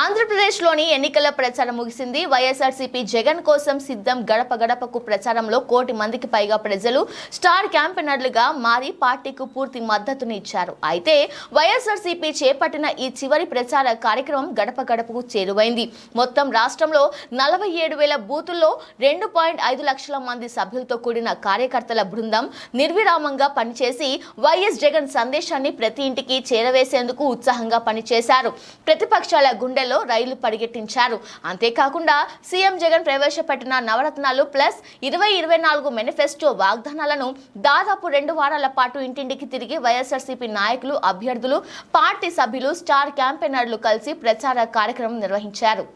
ఆంధ్రప్రదేశ్లోని ఎన్నికల ప్రచారం ముగిసింది. వైఎస్ఆర్సీపీ జగన్ కోసం సిద్ధం గడప గడపకు ప్రచారంలో కోటి మందికి పైగా ప్రజలు స్టార్ క్యాంపెయినర్లుగా మారి పార్టీకు పూర్తి మద్దతుని ఇచ్చారు. అయితే వైఎస్ఆర్సీపీ చేపట్టిన ఈ చివరి ప్రచార కార్యక్రమం గడప గడపకు చేరువైంది. మొత్తం రాష్ట్రంలో నలభై ఏడు వేల బూతుల్లో రెండు పాయింట్ ఐదు లక్షల మంది సభ్యులతో కూడిన కార్యకర్తల బృందం నిర్విరామంగా పనిచేసి వైఎస్ జగన్ సందేశాన్ని ప్రతి ఇంటికి చేరవేసేందుకు ఉత్సాహంగా పనిచేశారు. ప్రతిపక్షాల గుండె గుండెల్లో రైలు పరిగెట్టించారు. అంతేకాకుండా సీఎం జగన్ ప్రవేశపెట్టిన నవరత్నాలు ప్లస్ ఇరవై ఇరవై నాలుగు మేనిఫెస్టో వాగ్దానాలను దాదాపు రెండు వారాల పాటు ఇంటింటికి తిరిగి వైఎస్ఆర్సీపీ నాయకులు అభ్యర్థులు పార్టీ సభ్యులు స్టార్ క్యాంపెయినర్లు కలిసి ప్రచార కార్యక్రమం నిర్వహించారు.